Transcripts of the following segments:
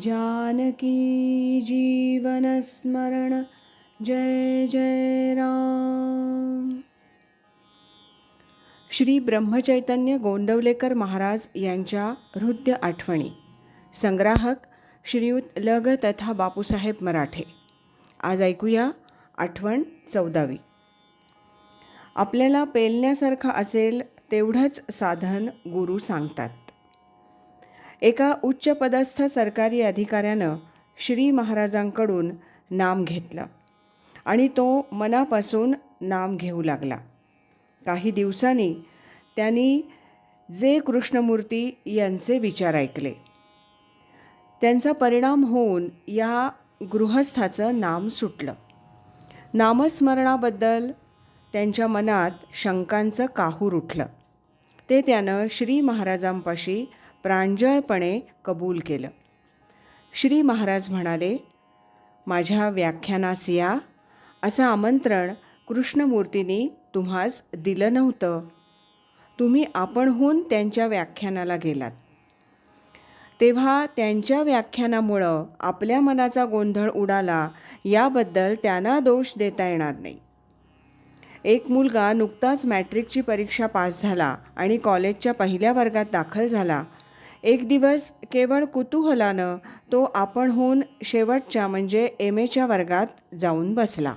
जानकी जीवनस्मरण जय जय राम। श्री ब्रह्मचैतन्य गोंदवलेकर महाराज यांच्या हृदय आठवणी. संग्राहक श्रीयुत लग तथा बापूसाहेब मराठे. आज ऐकूया आठवण चौदावी. आपल्याला पेलण्यासारखं असेल तेवढंच साधन गुरु सांगतात. एका उच्चपदस्थ सरकारी अधिकाऱ्यानं श्री महाराजांकडून नाम घेतलं आणि तो मनापासून नाम घेऊ लागला. काही दिवसांनी त्यांनी जे कृष्णमूर्ती यांचे विचार ऐकले. त्यांचा परिणाम होऊन या गृहस्थाचं नाम सुटलं. नामस्मरणाबद्दल त्यांच्या मनात शंकांचं काहूर उठलं. ते त्यानं श्री महाराजांपाशी प्रांजळपणे कबूल केलं. श्री महाराज म्हणाले माझ्या व्याख्यानास या. असं आमंत्रण कृष्णमूर्तींनी तुम्हास दिलं नव्हतं. तुम्ही आपणहून त्यांच्या व्याख्यानाला गेलात. तेव्हा त्यांच्या व्याख्यानामुळं आपल्या मनाचा गोंधळ उडाला याबद्दल त्यांना दोष देता येणार नाही. एक मुलगा नुकताच मॅट्रिकची परीक्षा पास झाला आणि कॉलेजच्या पहिल्या वर्गात दाखल झाला एक दिवस केवळ कुतूहलानं तो आपणहून शेवटच्या म्हणजे एम एच्या वर्गात जाऊन बसला.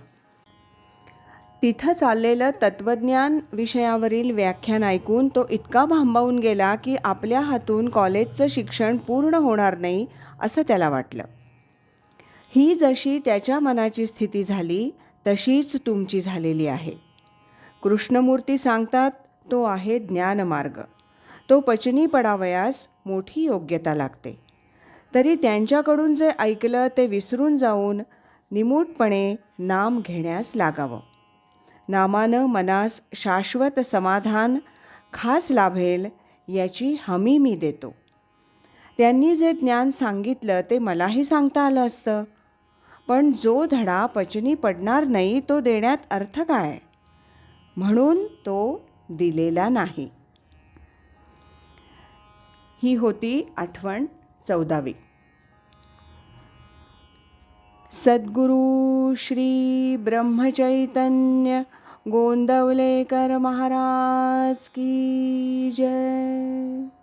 तिथं चाललेलं तत्त्वज्ञान विषयावरील व्याख्यान ऐकून तो इतका भांबावून गेला की आपल्या हातून कॉलेजचं शिक्षण पूर्ण होणार नाही असं त्याला वाटलं. ही जशी त्याच्या मनाची स्थिती झाली तशीच तुमची झालेली आहे. कृष्णमूर्ती सांगतात तो आहे ज्ञानमार्ग. तो पचनी पडावयास मोठी योग्यता लागते. तरी त्यांच्याकडून जे ऐकलं ते विसरून जाऊन निमूटपणे नाम घेण्यास लागावं. नामानं मनास शाश्वत समाधान खास लाभेल याची हमी मी देतो. त्यांनी जे ज्ञान सांगितलं ते मलाही सांगता आलं असतं. पण जो धडा पचनी पडणार नाही तो देण्यात अर्थ काय? म्हणून तो दिलेला नाही. ही होती आठवण चौदावी. सद्गुरु श्री ब्रह्मचैतन्य गोंदवलेकर महाराज की जय.